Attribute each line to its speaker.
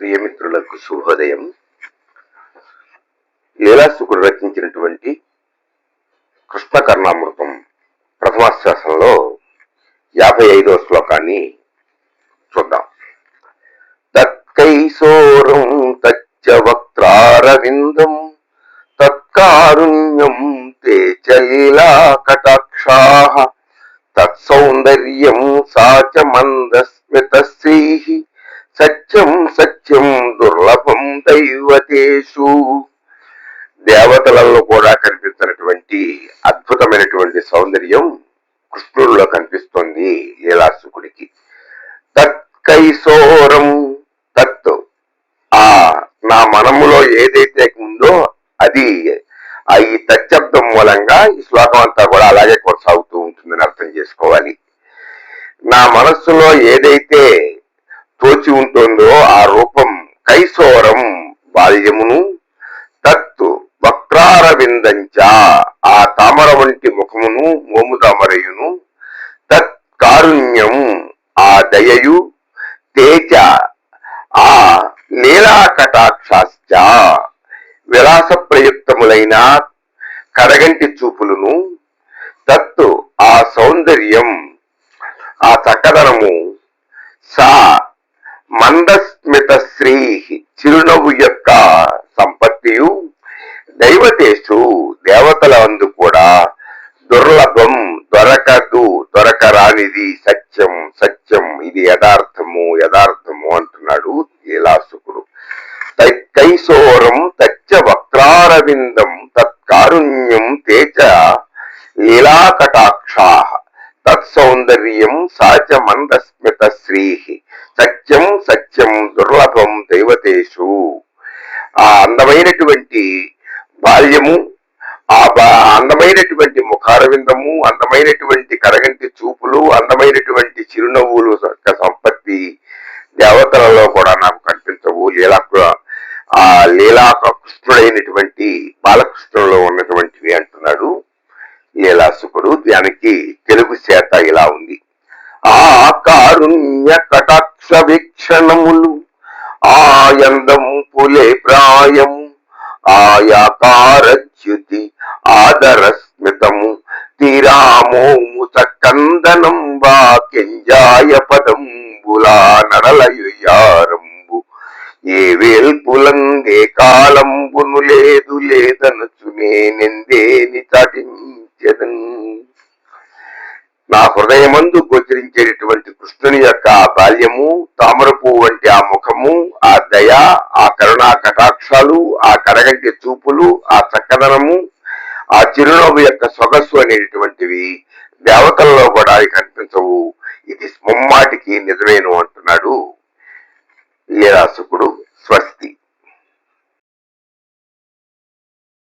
Speaker 1: ప్రియమిత్రులకు శుభోదయం. లీలాసుకుడు రచించినటువంటి కృష్ణ కర్ణామృతం ప్రథమాశ్వాసంలో యాభై ఐదవ శ్లోకాన్ని చూద్దాం. తత్కైశోరం తచ్చ వక్త్రారవిందం తత్కారుణ్యం తే చలీలా కటాక్షా తత్సౌందర్యం సాచ మందస్మిత సత్యం సత్యం దుర్లభం దైవతేషు. దేవతలలో కూడా కనిపించినటువంటి అద్భుతమైనటువంటి సౌందర్యం కృష్ణుల్లో కనిపిస్తోంది లీలాసుకుడికి. తత్కైశోరం తత్. ఆ నా మనములో ఏదైతే ఉందో అది ఆ ఈ తచ్చబ్దం మూలంగా ఈ శ్లోకం అంతా కూడా అలాగే కొనసాగుతూ ఉంటుందని అర్థం చేసుకోవాలి. నా మనస్సులో ఏదైతే తోచి ఉంటుందో ఆ రూపం కైసోరం బాల్యమును. తత్తు వక్రారవిందంచ ఆ తామర వంటి ముఖమును మోము తామరయును తత్ కారుణ్యం ఆ దయయు తేజ ఆ లీలా కటాక్షాశ్చ విలాస ప్రయుక్తములైన కడగంటి చూపులను. తత్తు ఆ సౌందర్యం ఆ చక్కదనము సా మందస్మిత శ్రీ చిరునవ్వు యొక్క సంపత్తియు దైవతేషు దేవతల అందు కూడా దుర్లభం దొరకదు దొరకరానిది సత్యం సత్యం ఇది యథార్థము యథార్థము అంటున్నాడు లీలాసుకుడు. తై- కైశోరం తచ్చ వక్రారవిందం తత్కారుణ్యం తేజ లీలాకటాక్షా తత్సౌందర్యం సాచ మందస్మిత శ్రీ సత్యం సత్యం దుర్లభం దైవతేషు. ఆ అందమైనటువంటి బాల్యము ఆ అందమైనటువంటి ముఖారవిందము అందమైనటువంటి కరగంటి చూపులు అందమైనటువంటి చిరునవ్వులు సంపత్తి దేవతలలో కూడా నాకు కనిపించవు. లీలా ఆ లీలా కృష్ణుడైనటువంటి బాలకృష్ణులో ఉన్నటువంటివి అంటున్నాడు. లీలాసుకుడు దానికి తెలుగు చేత ఇలా ఉంది ఆ కారుణ్య కటాక్ష లక్షణములు ఆయందం పులే ప్రాయం ఆయాకారచ్యుతి ఆదర స్మితము తీరామోము చక్కందనం వాక్యంజాయ పదం బులా నడలయుయారంబు. ఏ వేల్పులందే కాలంబును లేదు లేదనుచు నేనెందేని చాటించెదన్ నా హృదయమందు గోచరించేటటువంటి కృష్ణుని యొక్క ఆ బాల్యము తామరపు వంటి ఆ ముఖము ఆ దయ ఆ కరుణా కటాక్షాలు ఆ కరగంటి చూపులు ఆ చక్కదనము ఆ చిరునవ్వు యొక్క సొగస్సు అనేటటువంటివి దేవతల్లో కూడా అవి కనిపించవు. ఇది ముమ్మాటికి నిజమేను అంటున్నాడు లీలాసుకుడు